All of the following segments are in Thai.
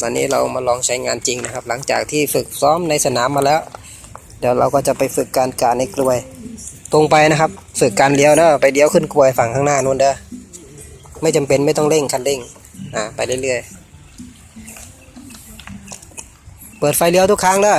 ตอนนี้เรามาลองใช้งานจริงนะครับ หลังจากที่ฝึกซ้อมในสนามมาแล้ว เดี๋ยวเราก็จะไปฝึกการการในกลวย ตรงไปนะครับ ฝึกการเลี้ยวนะไปเลี้ยวขึ้นกลวยฝั่งข้างหน้านู่นเด้อไม่จำเป็นไม่ต้องเร่งคันเร่งอ่าไปเรื่อยๆ เปิดไฟเลี้ยวทุกครั้งเด้อ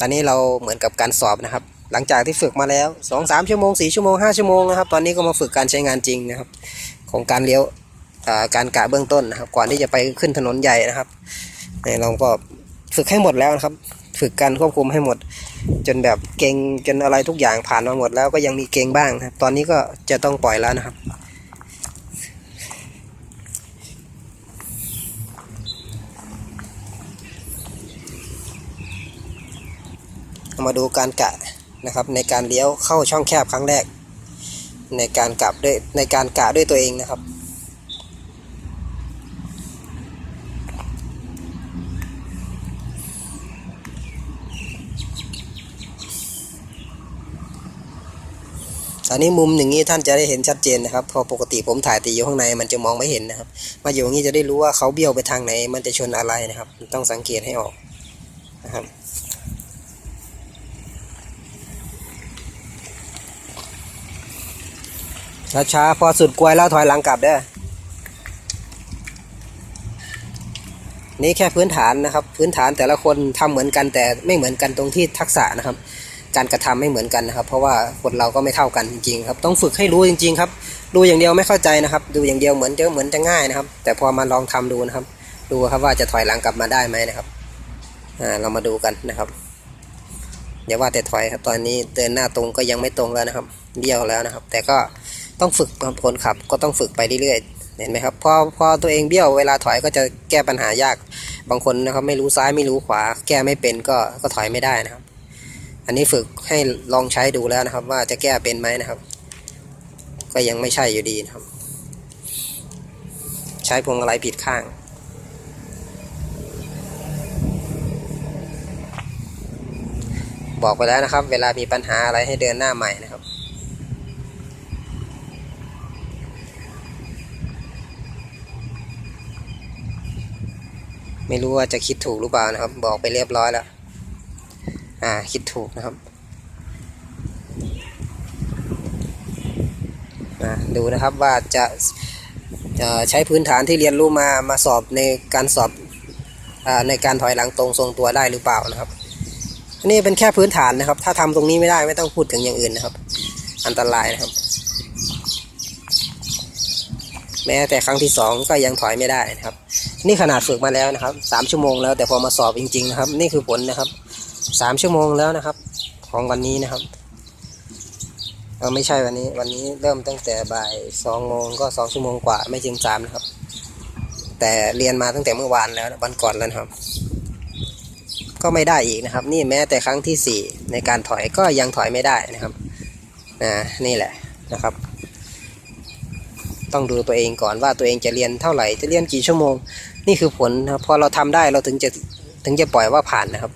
ตอนนี้เราเหมือนกับการสอบนะครับ หลังจากที่ฝึกมาแล้วสองสามชั่วโมงสี่ชั่วโมงห้าชั่วโมงนะครับ ตอนนี้ก็มาฝึกการใช้งานจริงนะครับ ของการเลี้ยว การกะเบื้องต้นนะครับ ก่อนที่จะไปขึ้นถนนใหญ่นะครับเราก็ฝึกให้หมดแล้วนะครับ ฝึกการควบคุมให้หมด จนแบบเก่งจนอะไรทุกอย่างผ่านมาหมดแล้วก็ยังมีเก่งบ้างนะครับ ตอนนี้ก็จะต้องปล่อยแล้วนะครับมาดูการกะนะครับในการเลี้ยวเข้าช่องแคบครั้งแรก ในการกลับด้วยในการกะด้วยตัวเองนะครับ ตอนนี้มุมอย่างนี้ท่านจะได้เห็นชัดเจนนะครับ พอปกติผมถ่ายตีอยู่ข้างในมันจะมองไม่เห็นนะครับ มาอยู่อย่างนี้จะได้รู้ว่าเขาเบี้ยวไปทางไหน มันจะชนอะไรนะครับ ต้องสังเกตให้ออกนะครับช้าๆพอสุดกลวยแล้วถอยหลังกลับเด้อนี่แค่พื้นฐานนะครับ พื้นฐานแต่ละคนทำเหมือนกันแต่ไม่เหมือนกันตรงที่ทักษะนะครับ การกระทำไม่เหมือนกันนะครับ เพราะว่าคนเราก็ไม่เท่ากันจริงๆครับ ต้องฝึกให้รู้จริง ๆ ครับ ดูอย่างเดียวไม่เข้าใจนะครับ ดูอย่างเดียวเหมือนจะเหมือนจะง่ายนะครับ แต่พอมาลองทำดูนะครับ ดูครับว่าจะถอยหลังกลับมาได้ไหมนะครับอ่าเรามาดูกันนะครับอย่าว่าแต่ถอยครับตอนนี้เดินหน้าตรงก็ยังไม่ตรงแล้วนะครับเบี้ยวแล้วนะครับ แต่ก็ต้องฝึกครับคนขับก็ต้องฝึกไปเรื่อยๆเห็นไหมครับพอพอตัวเองเบี้ยวเวลาถอยก็จะแก้ปัญหายากบางคนนะครับไม่รู้ซ้ายไม่รู้ขวา แก้ไม่เป็นก็ก็ถอยไม่ได้นะครับ อันนี้ฝึกให้ลองใช้ดูแล้วนะครับ ว่าจะแก้เป็นไหมนะครับ ก็ยังไม่ใช่อยู่ดีนะครับ ใช้พวงมาลัยผิดข้างบอกไปแล้วนะครับ เวลามีปัญหาอะไรให้เดินหน้าใหม่นะครับ ไม่รู้ว่าจะคิดถูกหรือเปล่านะครับ บอกไปเรียบร้อยแล้ว อ่าคิดถูกนะครับอ่าดูนะครับว่าจะจะใช้พื้นฐานที่เรียนรู้มามาสอบในการสอบอาในการถอยหลังตรงทรงตัวได้หรือเปล่านะครับอันนี้เป็นแค่พื้นฐานนะครับ ถ้าทำตรงนี้ไม่ได้ไม่ต้องพูดถึงอย่างอื่นนะครับ อันตรายนะครับ แม้แต่ครั้งที่สองก็ยังถอยไม่ได้นะครับ นี่ขนาดฝึกมาแล้วนะครับสามชั่วโมงแล้วแต่พอมาสอบจริง ๆ นะครับ นี่คือผลนะครับ สามชั่วโมงแล้วนะครับ ของวันนี้นะครับเออไม่ใช่วันนี้ วันนี้เริ่มตั้งแต่บ่ายสองโมงก็สองชั่วโมงกว่าไม่ถึงสามนะครับ แต่เรียนมาตั้งแต่เมื่อวานแล้ววันก่อนแล้วครับ ก็ไม่ได้อีกนะครับ นี่แม้แต่ครั้งที่สี่ในการถอยก็ยังถอยไม่ได้นะครับนะนี่แหละนะครับ ต้องดูตัวเองก่อนว่าตัวเองจะเรียนเท่าไหร่จะเรียนกี่ชั่วโมง นี่คือผลนะครับพอเราทำได้เราถึงจะถึงจะปล่อยว่าผ่านนะครับ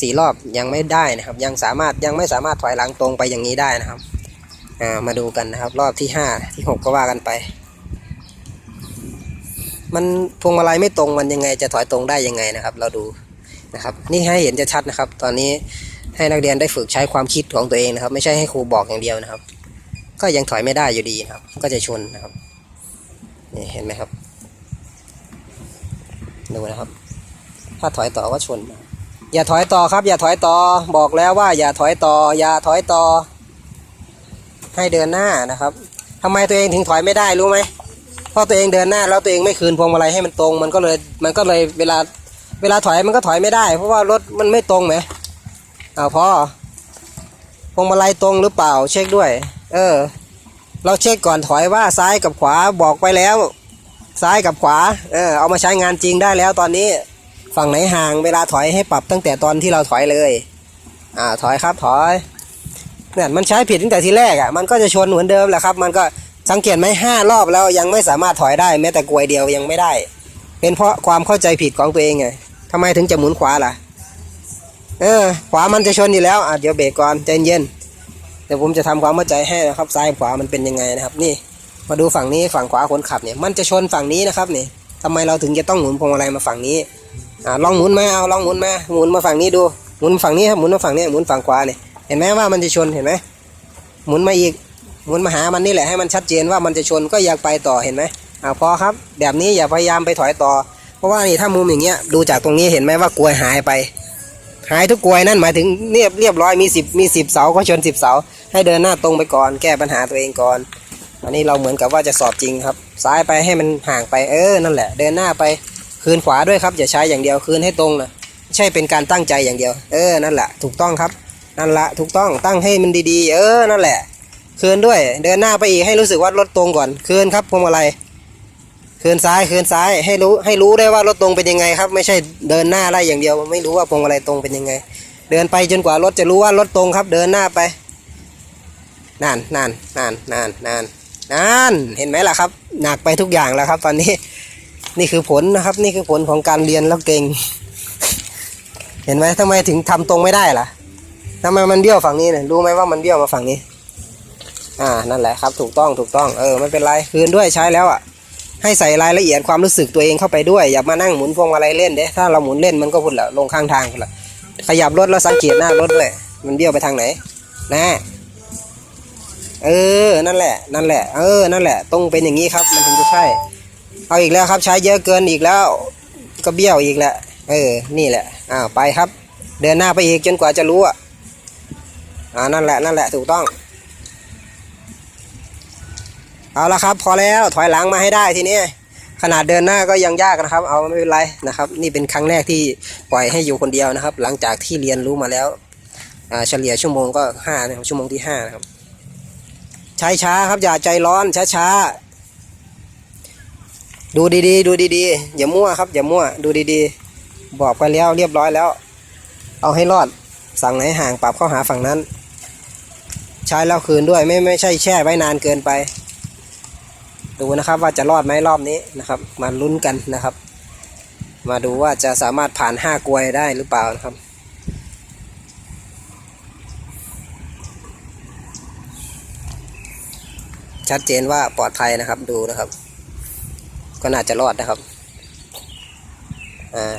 สี่รอบยังไม่ได้นะครับ ยังสามารถยังไม่สามารถถอยหลังตรงไปอย่างนี้ได้นะครับามาดูกันนะครับ รอบที่ห้าที่หกก็ว่ากันไป มันพวงมาลัยไม่ตรงมันยังไงจะถอยตรงได้ยังไงนะครับ เราดูนะครับ นี่ให้เห็นจะชัดนะครับ ตอนนี้ให้นักเรียนได้ฝึกใช้ความคิดของตัวเองนะครับ ไม่ใช่ให้ครูบอกอย่างเดียวนะครับ ก็ยังถอยไม่ได้อยู่ดีนะครับ ก็จะชนนะครับนี่เห็นไหมครับ ดูนะครับ ถ้าถอยต่อก็ชนนะครับ อย่าถอยต่อครับ อย่าถอยต่อบอกแล้วว่า อย่าถอยต่อ อย่าถอยต่อ ให้เดินหน้านะครับทำไมตัวเองถึงถอยไม่ได้รู้ไหมเพราะตัวเองเดินหน้าแล้วตัวเองไม่คืนพวงมาลัยให้มันตรง มันก็เลยมันก็เลยเวลาเวลาถอยมันก็ถอยไม่ได้ เพราะว่ารถมันไม่ตรงไหมอ้าวพ่อพวงมาลัยตรงหรือเปล่า เช็คด้วย เออ เราเช็คก่อนถอยว่าซ้ายกับขวาบอกไปแล้ว ซ้ายกับขวา เออเอามาใช้งานจริงได้แล้วตอนนี้ ฝั่งไหนห่างเวลาถอยให้ปรับตั้งแต่ตอนที่เราถอยเลย อ่าถอยครับถอยเนี่ยมันใช้ผิดตั้งแต่ทีแรกอะมันก็จะชนเหมือนเดิมแหละครับ มันก็สังเกตไหมห้ารอบแล้วยังไม่สามารถถอยได้แม้แต่กลวยเดียวยังไม่ได้ เป็นเพราะความเข้าใจผิดของตัวเองไงทำไมถึงจะหมุนขวาล่ะ เออ ขวามันจะชนอยู่แล้วอะเดี๋ยวเบรกก่อนใจเย็นเดี๋ยวผมจะทำความเข้าใจให้นะครับซ้ายขวามันเป็นยังไงนะครับ นี่ มาดูฝั่งนี้ฝั่งขวาคนขับเนี่ย มันจะชนฝั่งนี้นะครับเนี่ยทำไมเราถึงจะต้องหมุนพวงมาลัยมาฝั่งนี้ อ่าลองหมุนมาเอาลองหมุนมาหมุนมาฝั่งนี้ดูหมุนฝั่งนี้ครับหมุนมาฝั่งนี้หมุนฝั่งขวาเนี่ยเห็นไหมว่ามันจะชนเห็นไหมหมุนมาอีกหมุนมาหามันนี่แหละให้มันชัดเจนว่ามันจะชนก็อยากไปต่อเห็นไหมอ่าพอครับ แบบนี้อย่าพยายามไปถอยต่อ เพราะว่านี่ถ้ามุมอย่างเงี้ยดูจากตรงนี้เห็นไหมว่ากลวยหายไป หายทุกกลวยนั่นหมายถึงเรียบเรียบร้อยมีสิบมีสิบเสาก็ชนสิบเสาให้เดินหน้าตรงไปก่อนแก้ปัญหาตัวเองก่อน อันนี้เราเหมือนกับว่าจะสอบจริงครับ ซ้ายไปให้มันห่างไปเออนั่นแหละ เดินหน้าไป คืนขวาด้วยครับอย่าใช้อย่างเดียวคืนให้ตรงนะไม่ใช่เป็นการตั้งใจอย่างเดียว เออนั่นแหละถูกต้องครับนั่นละถูกต้องตั้งให้มันดีๆ เออนั่นแหละ คืนด้วย เดินหน้าไปอีกให้รู้สึกว่ารถตรงก่อน คืนครับพวงมาลัยคืนซ้ายคืนซ้ายให้รู้ให้รู้ได้ว่ารถตรงเป็นยังไงครับ ไม่ใช่เดินหน้าไล่อย่างเดียว ไม่รู้ว่าพวงมาลัยตรงเป็นยังไง เดินไปจนกว่ารถจะรู้ว่ารถตรงครับ เดินหน้าไปนั่นนั่นนั่นนั่นนั่นนั่นเห็นไหมล่ะครับ หนักไปทุกอย่างแล้วครับ ตอนนี้ นี่คือผลนะครับ นี่คือผลของการเรียนแล้วเก่ง เห็นไหมทำไมถึงทำตรงไม่ได้ล่ะทำไมมันเบี้ยวฝั่งนี้เนี่ยรู้ไหมว่ามันเบี้ยวมาฝั่งนี้ อ่านั่นแหละครับ ถูกต้องถูกต้องเออไม่เป็นไรคืนด้วยใช้แล้วอะ ให้ใส่รายละเอียดความรู้สึกตัวเองเข้าไปด้วย อย่ามานั่งหมุนพวงมาลัยเล่นเด้ถ้าเราหมุนเล่นมันก็พุ่นละลงข้างทางพุ่นละขยับรถแล้วสังเกตหน้ารถเลยมันเบี้ยวไปทางไหนนะเออ นั่นแหละ นั่นแหละ เออ นั่นแหละตรงเป็นอย่างนี้ครับ มันถึงจะใช่ เอาอีกแล้วครับใช้เยอะเกินอีกแล้ว ก็เบี้ยวอีกแหละ เออ นี่แหละอ้าวไปครับ เดินหน้าไปอีกจนกว่าจะรู้อะอ่านั่นแหละนั่นแหละถูกต้อง เอาละครับ พอแล้วถอยหลังมาให้ได้ทีนี้ขนาดเดินหน้าก็ยังยากนะครับ เอาไม่เป็นไรนะครับ นี่เป็นครั้งแรกที่ปล่อยให้อยู่คนเดียวนะครับ หลังจากที่เรียนรู้มาแล้วเฉลี่ยชั่วโมงก็ห้านะครับชั่วโมงที่ห้านะครับ ใช้ช้าครับอย่าใจร้อนช้าช้าๆ ดูดีๆ ดูดีๆ อย่ามั่วครับ อย่ามั่ว ดูดีๆ บอกไปแล้วเรียบร้อยแล้ว เอาให้รอด สั่งไหนห่างปรับเข้าหาฝั่งนั้น ใช้แล้วคืนด้วยไม่ไม่ใช่แช่ไว้นานเกินไป ดูนะครับว่าจะรอดไหมรอบนี้นะครับ มาลุ้นกันนะครับ มาดูว่าจะสามารถผ่านห้ากลวยได้หรือเปล่านะครับชัดเจนว่าปลอดภัยนะครับดูนะครับ ก็น่าจะรอดนะครับอ่า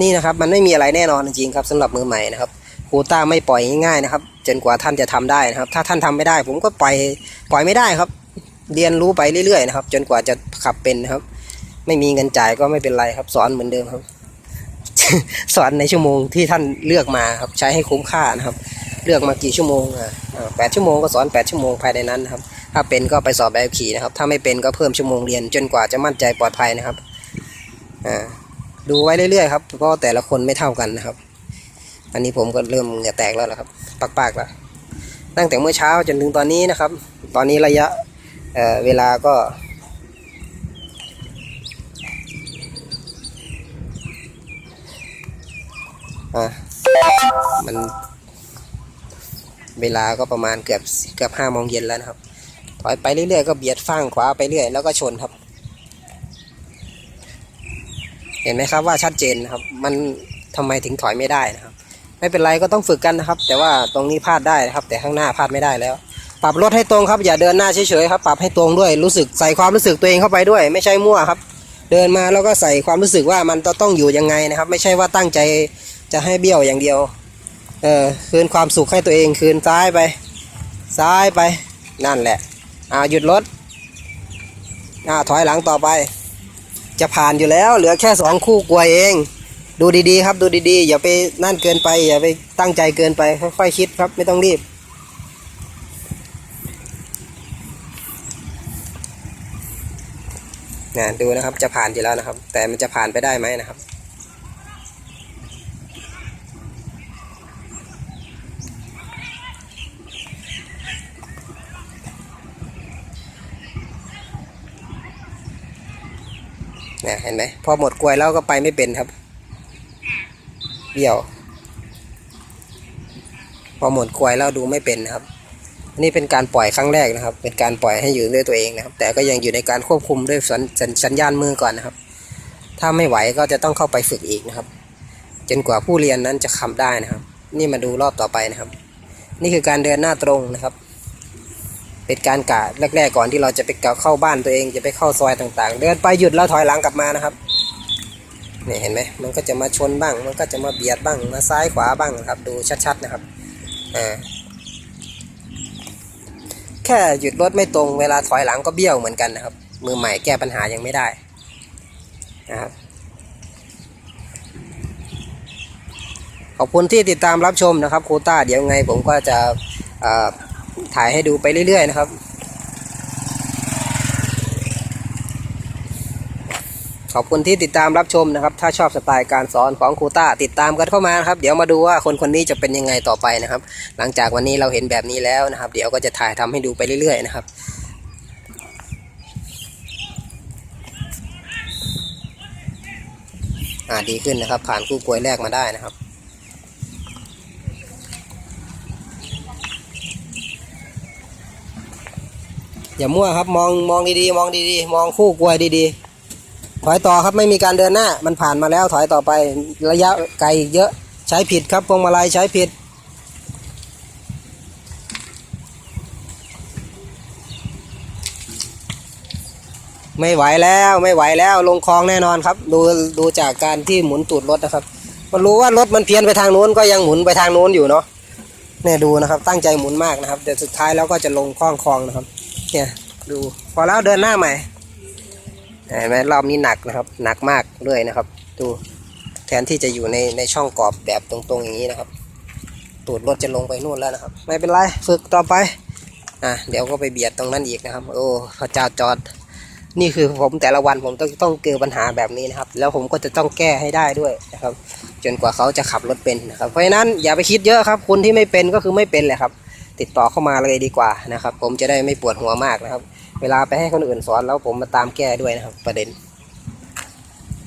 นี่นะครับมันไม่มีอะไรแน่นอนจริงครับสำหรับมือใหม่นะครับคูต้าไม่ปล่อยง่ายๆนะครับ จนกว่าท่านจะทำได้นะครับ ถ้าท่านทำไม่ได้ ผมก็ปล่อยปล่อยไม่ได้ครับ เรียนรู้ไปเรื่อยๆนะครับ จนกว่าจะขับเป็นนะครับ ไม่มีเงินจ่ายก็ไม่เป็นไรครับ สอนเหมือนเดิมครับ สอนในชั่วโมงที่ท่านเลือกมาครับ ใช้ให้คุ้มค่านะครับ เลือกมากี่ชั่วโมงอะแปดชั่วโมงก็สอนแปดชั่วโมงภายในนั้นนะครับ ถ้าเป็นก็ไปสอบแบบขี่นะครับ ถ้าไม่เป็นก็เพิ่มชั่วโมงเรียนจนกว่าจะมั่นใจปลอดภัยนะครับอ่าดูไว้เรื่อยๆครับเพราะแต่ละคนไม่เท่ากันนะครับ อันนี้ผมก็เริ่มเหงื่อแตกแล้วนะครับ ปากๆแล้วตั้งแต่เมื่อเช้าจนถึงตอนนี้นะครับ ตอนนี้ระยะเอ่อเวลาก็อะมัน เวลาก็ประมาณเกือบเกือบห้าโมงเย็นแล้วนะครับ ถอยไปเรื่อยๆก็เบียดฟั่งขวาไปเรื่อยแล้วก็ชนครับ เห็นไหมครับว่าชัดเจนนะครับ มันทำไมถึงถอยไม่ได้นะครับ ไม่เป็นไรก็ต้องฝึกกันนะครับ แต่ว่าตรงนี้พลาดได้นะครับ แต่ข้างหน้าพลาดไม่ได้แล้ว ปรับรถให้ตรงครับ อย่าเดินหน้าเฉยๆครับ ปรับให้ตรงด้วยรู้สึกใส่ความรู้สึกตัวเองเข้าไปด้วย ไม่ใช่มั่วครับ เดินมาแล้วก็ใส่ความรู้สึกว่ามันต้องอยู่ยังไงนะครับ ไม่ใช่ว่าตั้งใจจะให้เบี้ยวอย่างเดียว เออคืนความสุขให้ตัวเองคืนซ้ายไป ซ้ายไปนั่นแหละอ่าหยุดรถอ่าถอยหลังต่อไป จะผ่านอยู่แล้ว เหลือแค่สองคู่กลวยเอง ดูดีๆ ครับดูดีๆ อย่าไปนั่นเกินไป อย่าไปตั้งใจเกินไปค่อยๆคิดครับไม่ต้องรีบนะดูนะครับจะผ่านอยู่แล้วนะครับ แต่มันจะผ่านไปได้ไหมนะครับ นี่ยเห็นไหมพอหมดกลวยแล้วก็ไปไม่เป็นครับเบี้ยว พอหมดกลวยแล้วดูไม่เป็นนะครับอันนี่เป็นการปล่อยครั้งแรกนะครับ เป็นการปล่อยให้อยู่ด้วยตัวเองนะครับ แต่ก็ยังอยู่ในการควบคุมด้วยสัญสัญสัญญาณมือก่อนนะครับ ถ้าไม่ไหวก็จะต้องเข้าไปฝึกอีกนะครับ จนกว่าผู้เรียนนั้นจะทำได้นะครับ นี่มาดูรอบต่อไปนะครับ นี่คือการเดินหน้าตรงนะครับ เป็นการกะแรกๆก่อนที่เราจะไปเข้าบ้านตัวเองจะไปเข้าซอยต่าง ๆ เดินไปหยุดแล้วถอยหลังกลับมานะครับเนี่ยเห็นไหมมันก็จะมาชนบ้าง มันก็จะมาเบียดบ้างมาซ้ายขวาบ้างนะครับ ดูชัดๆนะครับอ่าแค่หยุดรถไม่ตรงเวลาถอยหลังก็เบี้ยวเหมือนกันนะครับ มือใหม่แก้ปัญหายังไม่ได้นะครับขอบคุณที่ติดตามรับชมนะครับโควต้าเดี๋ยวไงผมก็จะอ่า ถ่ายให้ดูไปเรื่อยๆนะครับ ขอบคุณที่ติดตามรับชมนะครับ ถ้าชอบสไตล์การสอนของครูต้าติดตามกันเข้ามานะครับ เดี๋ยวมาดูว่าคนคนนี้จะเป็นยังไงต่อไปนะครับ หลังจากวันนี้เราเห็นแบบนี้แล้วนะครับ เดี๋ยวก็จะถ่ายทำให้ดูไปเรื่อยๆนะครับอ่าดีขึ้นนะครับ ผ่านคู่กลวยแรกมาได้นะครับ อย่ามั่วครับมองมองดีๆมองดีๆมองคู่กลวยดีๆ ถอยต่อครับไม่มีการเดินหน้า มันผ่านมาแล้วถอยต่อไประยะไกลอีกเยอะใช้ผิดครับพวงมาลัยใช้ผิดไม่ไหวแล้วไม่ไหวแล้วลงคลองแน่นอนครับ ดูดูจากการที่หมุนตูดรถนะครับ มันรู้ว่ารถมันเพี้ยนไปทางโน้นก็ยังหมุนไปทางโน้นอยู่เนาะเนี่ยดูนะครับ ตั้งใจหมุนมากนะครับแต่สุดท้ายแล้วก็จะลงคลองคลองนะครับ เนี่ย ดูพอแล้วเดินหน้าใหม่เห็นไหมรอบนี้หนักนะครับ หนักมากเลยนะครับ ดูแทนที่จะอยู่ในในช่องกรอบแบบตรงๆอย่างนี้นะครับ ตูดรถจะลงไปนู่นแล้วนะครับ ไม่เป็นไรฝึกต่อไปอะเดี๋ยวก็ไปเบียดตรงนั้นอีกนะครับ โอ้พระเจ้าจอด นี่คือผมแต่ละวันผมต้องต้องเจอปัญหาแบบนี้นะครับ แล้วผมก็จะต้องแก้ให้ได้ด้วยนะครับ จนกว่าเขาจะขับรถเป็นนะครับ เพราะฉะนั้นอย่าไปคิดเยอะครับ คนที่ไม่เป็นก็คือไม่เป็นแหละครับ ติดต่อเข้ามาเลยดีกว่านะครับ ผมจะได้ไม่ปวดหัวมากนะครับ เวลาไปให้คนอื่นสอนแล้วผมมาตามแก้ด้วยนะครับ ประเด็น